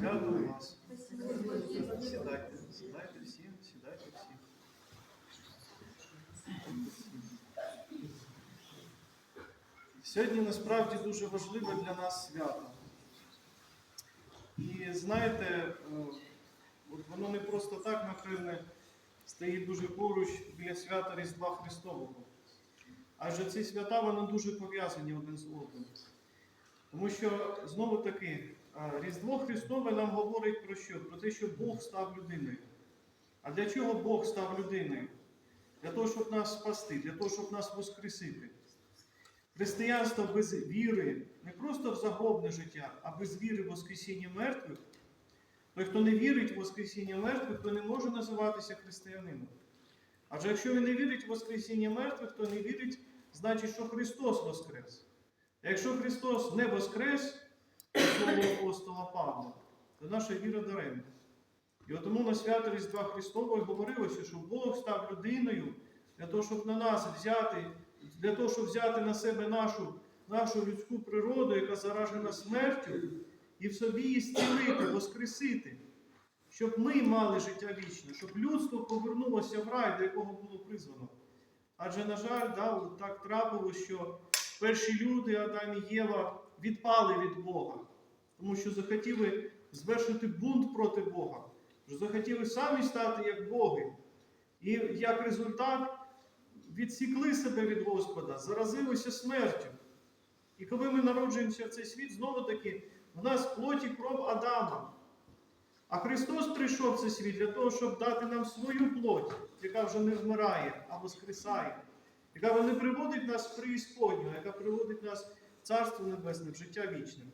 Свято вас. Сідайте, сідайте всі, сідайте всі. Сьогодні насправді дуже важливе для нас свято. І знаєте, е, от воно не просто так, напевне, стоїть дуже поруч біля свята Різдва Христового. Адже ці свята вони дуже пов'язані один з одним. Тому що знову таки Різдво Христове нам говорить про що? Про те, що Бог став людиною. А для чого Бог став людиною? Для того, щоб нас спасти, для того, щоб нас воскресити. Християнство без віри не просто в загробне життя, а без віри в Воскресіння мертвих. Той, хто не вірить в Воскресіння мертвих, то не може називатися християнином. Адже якщо він не вірить в Воскресіння мертвих, то не вірить, значить, що Христос Воскрес. А якщо Христос не Воскрес, по слову апостола Павла, то наша віра даремна. І тому на свято Різдва Христового говорилося, що Бог став людиною для того, щоб на нас взяти, для того, щоб взяти на себе нашу, нашу людську природу, яка заражена смертю, і в собі її зцілити, воскресити, щоб ми мали життя вічне, щоб людство повернулося в рай, до якого було призвано. Адже, на жаль, да, так трапилось, що перші люди, Адам і Єва, відпали від Бога, тому що захотіли звершити бунт проти Бога, що захотіли самі стати як Боги. І як результат відсікли себе від Господа, заразилися смертю. І коли ми народжуємося в цей світ, знову таки, в нас плоть і кров Адама. А Христос прийшов в цей світ для того, щоб дати нам свою плоть, яка вже не вмирає, а воскресає, яка не приводить нас в преісподню, яка приводить нас Царство Небесне, в життя вічне.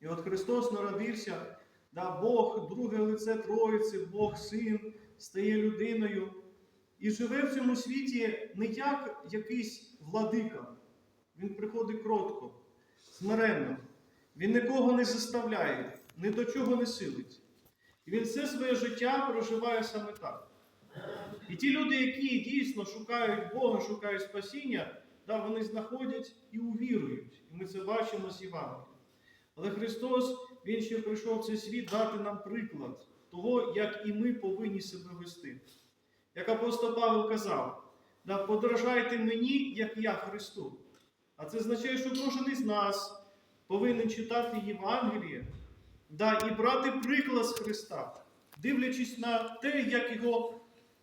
І от Христос народився, да, Бог, друге лице Троїці, Бог Син, стає людиною і живе в цьому світі не як якийсь владика. Він приходить кротко, смиренно. Він нікого не заставляє, ні до чого не силить. І він все своє життя проживає саме так. І ті люди, які дійсно шукають Бога, шукають спасіння, да, вони знаходять і увірують. І ми це бачимо з Євангелія. Але Христос, Він ще прийшов в цей світ дати нам приклад того, як і ми повинні себе вести. Як апостол Павло казав, да, подражайте мені, як я Христу. А це означає, що кожен із нас повинен читати Євангеліє да, і брати приклад з Христа, дивлячись на те, як його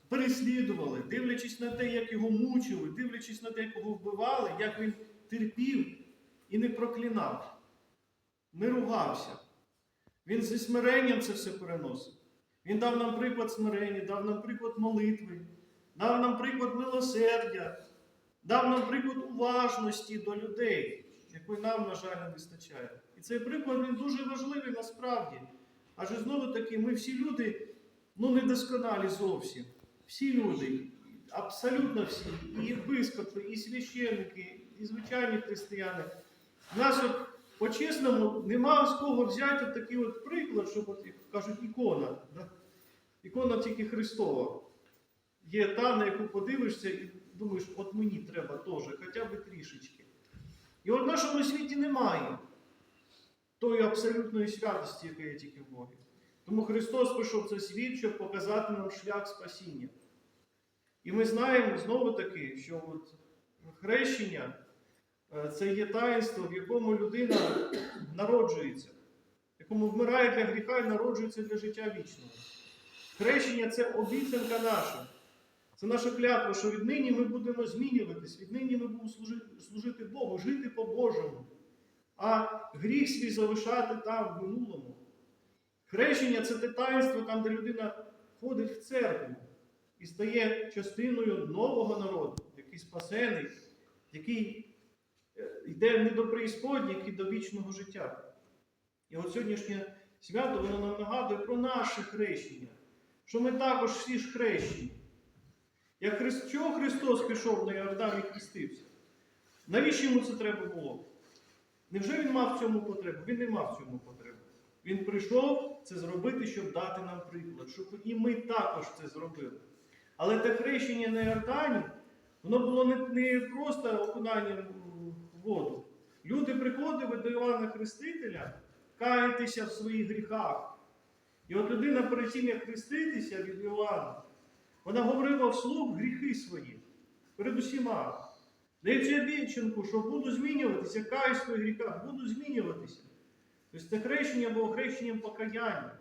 переслідували, дивлячись на те, як його мучили, дивлячись на те, як його вбивали, як він терпів і не проклинав, не ругався. Він зі смиренням це все переносив. Він дав нам приклад смирення, дав нам приклад молитви, дав нам приклад милосердя, дав нам приклад уважності до людей, якої нам, на жаль, не вистачає. І цей приклад він дуже важливий насправді. Адже знову таки, ми всі люди ну, недосконалі зовсім. Всі люди, абсолютно всі, і епископи, і священники, і звичайні християни. У нас от по-чесному нема з кого взяти такий от приклад, щоб от, як кажуть, ікона. Да? Ікона тільки Христова. Є та, на яку подивишся, і думаєш, от мені треба теж, хоча б трішечки. І от в нашому світі немає тої абсолютної святості, яка є тільки в Богі. Тому Христос прийшов в цей світ, щоб показати нам шлях спасіння. І ми знаємо знову таки, що от хрещення е, це є таїнство, в якому людина народжується, в якому вмирає для гріха і народжується для життя вічного. Хрещення це обіцянка наша. Це наша клятва, що віднині ми будемо змінюватись, віднині ми будемо служити Богу, жити по-божому, а гріх свій залишати там в минулому. Хрещення це те таїнство, там, де людина входить в церкву і стає частиною нового народу, який спасений, який е, йде не до преісподні, який до вічного життя. І от сьогоднішнє свято воно нам нагадує про наше хрещення, що ми також всі ж хрещені. Як Христ... Чого Христос пішов на Йордан і хрестився? Навіщо йому це треба було? Невже він мав в цьому потребу? Він не мав в цьому потребу. Він прийшов це зробити, щоб дати нам приклад, щоб і ми також це зробили. Але те хрещення на Йордані, воно було не, не просто окунання в воду. Люди приходили до Івана Хрестителя каятися в своїх гріхах. І от людина перед тим, як хреститися від Іоанна, вона говорила вслух гріхи свої перед усіма. Даючи обіцянку, що буду змінюватися, каюсь в своїх гріхах, буду змінюватися. Тобто це хрещення було хрещенням покаяння.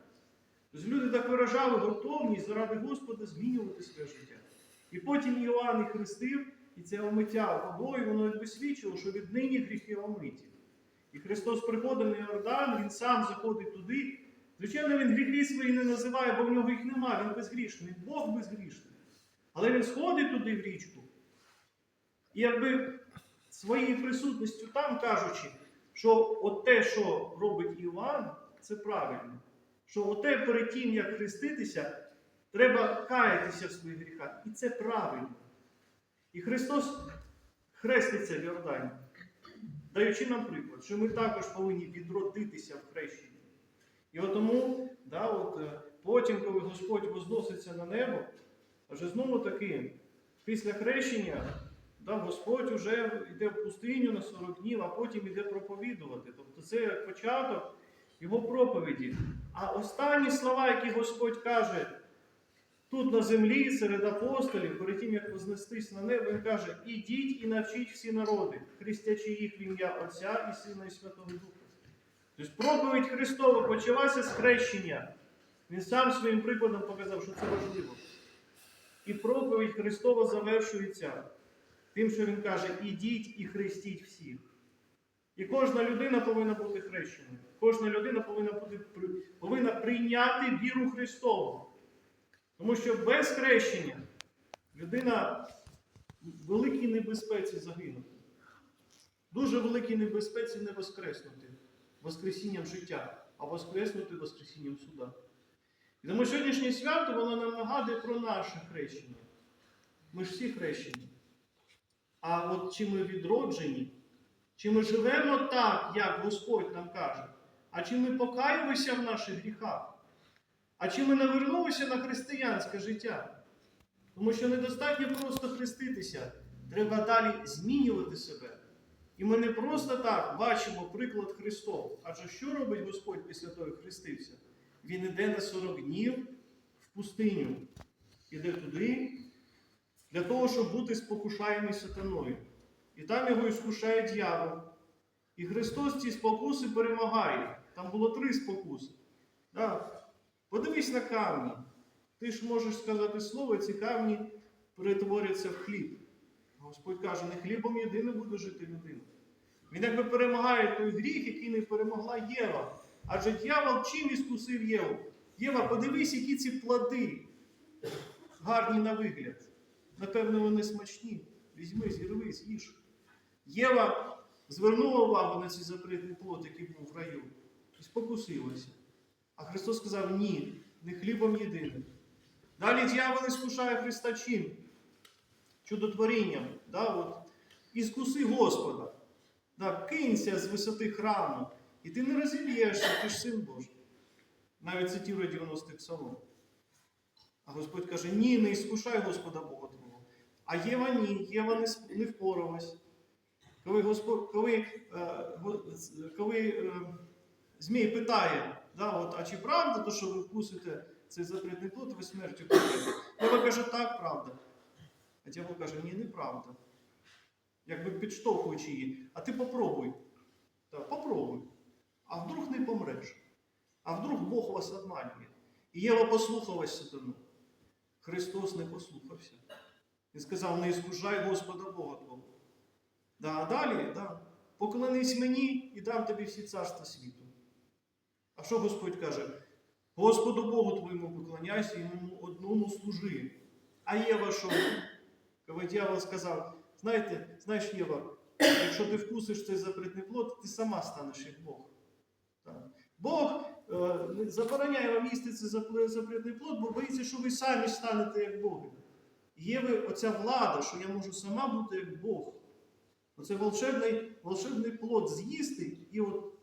Тобто люди так виражали готовність заради Господа змінювати своє життя. І потім Іоанн їх хрестив, і це омиття водою, воно якби свідчило, що віднині гріхи омиті. І Христос приходить на Йордан, Він сам заходить туди. Звичайно, Він гріхи свої не називає, бо в нього їх немає, він безгрішний, він Бог безгрішний. Але він сходить туди в річку. І якби своєю присутністю там кажучи, що от те, що робить Іоанн, це правильно. Що оте перед тим, як хреститися, треба каятися в своїх гріхах. І це правильно. І Христос хреститься в Йордані, даючи нам приклад, що ми також повинні відродитися в хрещенні. І тому, да, от, е, потім, коли Господь возноситься на небо, вже знову таки, після хрещення, да, Господь вже йде в пустиню на 40 днів, а потім йде проповідувати. Тобто це початок його проповіді. А останні слова, які Господь каже тут на землі, серед апостолів, перед тим, як вознестись на небо, він каже: ідіть і навчіть всі народи, хрестячи їх в ім'я Отця і Сина і Святого Духа. Тобто проповідь Христова почалася з хрещення. Він сам своїм прикладом показав, що це важливо. І проповідь Христова завершується тим, що Він каже: ідіть і хрестіть всіх. І кожна людина повинна бути хрещеною. Кожна людина повинна, бути, повинна прийняти віру Христову. Тому що без хрещення людина в великій небезпеці загинути. Дуже великій небезпеці не воскреснути воскресінням життя, а воскреснути воскресінням суда. І тому сьогоднішнє свято воно нам нагадує про наше хрещення. Ми ж всі хрещені. А от чи ми відроджені, чи ми живемо так, як Господь нам каже, а чи ми покаємося в наших гріхах? А чи ми навернулися на християнське життя? Тому що недостатньо просто хреститися, треба далі змінювати себе. І ми не просто так бачимо приклад Христов. Адже що робить Господь після того, як хрестився? Він іде на 40 днів в пустиню, іде туди для того, щоб бути спокушаємий сатаною. І там його іскушає дьявол. І Христос ці спокуси перемагає. Там було три спокуси. Да. Подивись на камні. Ти ж можеш сказати слово, ці камні перетворяться в хліб. Господь каже, не хлібом єдиним буде жити людина. Він якби перемагає той гріх, який не перемогла Єва. Адже дьявол чим іскусив Єву? Єва, подивись, які ці плоди гарні на вигляд. Напевно, вони смачні. Візьми, зірви, з'їж. Єва звернула увагу на цей запретний плод, який був в раю, і спокусилася. А Христос сказав: ні, не хлібом єдиним. Далі дьявол іскушає Христа чим? Чудотворінням. Да, от. Іскуси Господа. Да, кинься з висоти храму. І ти не розіб'єшся, ти ж син Божий. Навіть цитірує 90-х псалом. А Господь каже: ні, не іскушай Господа Бога. А Єва ні, Єва не, не впоралась. Коли, Господь, коли, е, коли е, Змій питає, да, от, а чи правда, то, що ви вкусите цей запретний плод, ви смертю помрете? Єва каже, так, правда. А дьявол каже, ні, неправда. Якби підштовхуючи її. А ти попробуй. Так, попробуй. А вдруг не помреш? А вдруг Бог вас обманює? І Єва послухалась сатану. Христос не послухався. Він сказав, не іскушай Господа Бога Твого. Да, а далі, да, поклонись мені і дам тобі всі царства світу. А що Господь каже? Господу Богу твоєму поклоняйся, йому одному служи. А Єва що? Коли дьявол сказав, знаєте, знаєш, Єва, якщо ти вкусиш цей запретний плод, ти сама станеш як Бог. Так. Бог е, забороняє вам їсти цей запре- запретний плод, бо боїться, що ви самі станете як Боги. Є оця влада, що я можу сама бути як Бог. Оце волшебний, волшебний плод з'їсти і от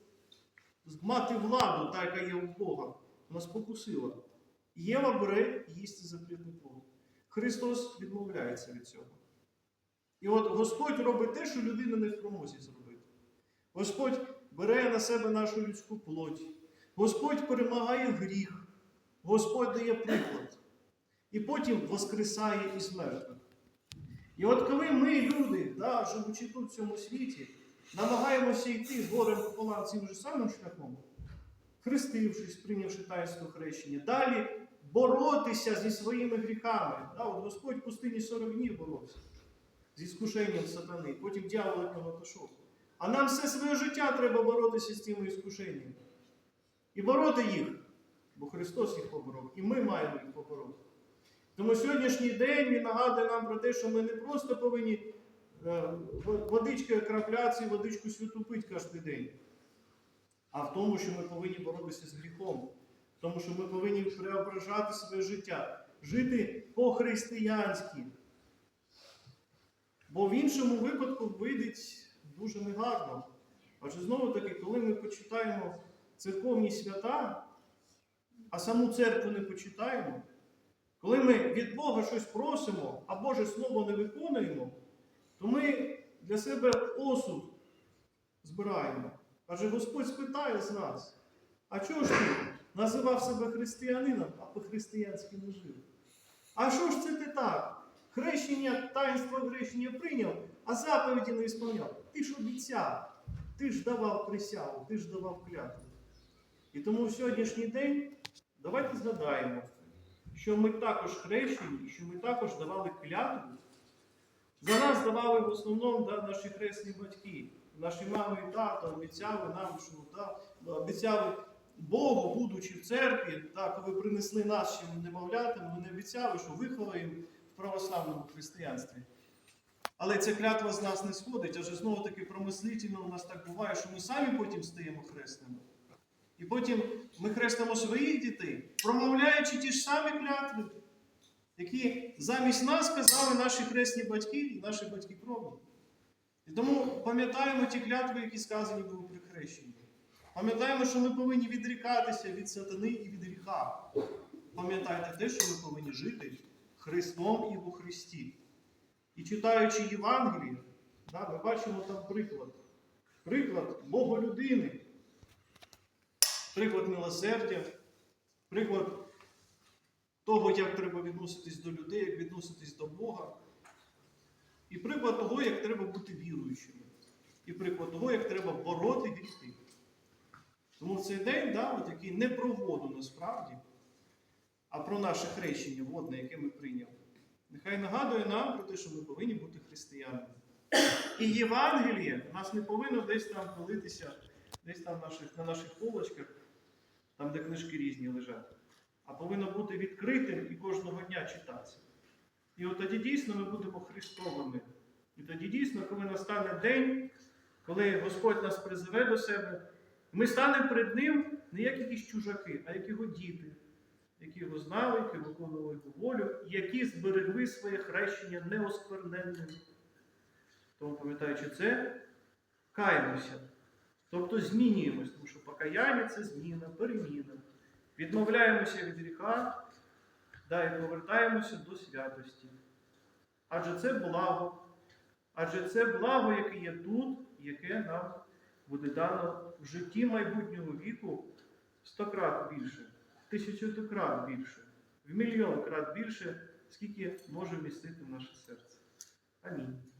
мати владу, та, яка є у Бога. Вона спокусила. Єва бере їсть цей плод. Христос відмовляється від цього. І от Господь робить те, що людина не в промозі зробити. Господь бере на себе нашу людську плоть. Господь перемагає гріх, Господь дає приклад. І потім воскресає із мертвих. І от коли ми, люди, да, живучи тут в цьому світі, намагаємося йти горем пополам цим же самим шляхом, хрестившись, прийнявши таїнство хрещення, далі боротися зі своїми гріхами. Да, от Господь в пустині 40 днів боровся зі скушенням сатани, потім дьявол від нього пішов. А нам все своє життя треба боротися з цими іскушеннями. І бороти їх, бо Христос їх поборов, і ми маємо їх побороти. Тому сьогоднішній день він нагадує нам про те, що ми не просто повинні е, в- водичкою крапляться і водичку святу пити кожен день, а в тому, що ми повинні боротися з гріхом, в тому, що ми повинні преображати своє життя, жити по-християнськи. Бо в іншому випадку вийде дуже негарно. Адже знову таки, коли ми почитаємо церковні свята, а саму церкву не почитаємо, коли ми від Бога щось просимо, а Боже Слово не виконуємо, то ми для себе осуд збираємо. Адже Господь спитає з нас, а чого ж ти називав себе християнином, а по-християнськи не жив? А що ж це ти так? Хрещення, таїнство хрещення прийняв, а заповіді не ісполняв. Ти ж обіцяв, ти ж давав присягу, ти ж давав клятву. І тому в сьогоднішній день давайте згадаємо, що ми також хрещені, що ми також давали клятву. За нас давали в основному да, наші хресні батьки. Наші мами і тато обіцяли нам, що да, обіцяли Богу, будучи в церкві, да, коли принесли нас ще немовлятами, вони обіцяли, що виховаємо в православному християнстві. Але ця клятва з нас не сходить, адже знову таки промислительно у нас так буває, що ми самі потім стаємо хресними. І потім ми хрестимо своїх дітей, промовляючи ті ж самі клятви, які замість нас казали наші хресні батьки і наші батьки кровні. І тому пам'ятаємо ті клятви, які сказані були при хрещенні. Пам'ятаємо, що ми повинні відрікатися від сатани і від гріха. Пам'ятайте те, що ми повинні жити Христом і у Христі. І читаючи Євангеліє, да, ми бачимо там приклад. Приклад Боголюдини, приклад милосердя, приклад того, як треба відноситись до людей, як відноситись до Бога. І приклад того, як треба бути віруючими. І приклад того, як треба бороти гріхи. Тому цей день, да, от, який не про воду насправді, а про наше хрещення водне, яке ми прийняли. Нехай нагадує нам про те, що ми повинні бути християнами. І Євангеліє нас не повинно десь там пилитися, десь там наших, на наших полочках, там, де книжки різні лежать, а повинно бути відкритим і кожного дня читатися. І от тоді дійсно ми будемо Христовими. І тоді дійсно, коли настане день, коли Господь нас призове до себе, ми станемо перед Ним не як якісь чужаки, а як його діти, які його знали, які виконували його волю, які зберегли своє хрещення неоскверненним. Тому, пам'ятаючи це, каємося. Тобто змінюємось, тому що покаяння це зміна, переміна. Відмовляємося від гріха, да, і повертаємося до святості. Адже це благо. Адже це благо, яке є тут, яке нам буде дано в житті майбутнього віку стократ більше, тисячотократ більше, в мільйон крат більше, скільки може вмістити наше серце. Амінь.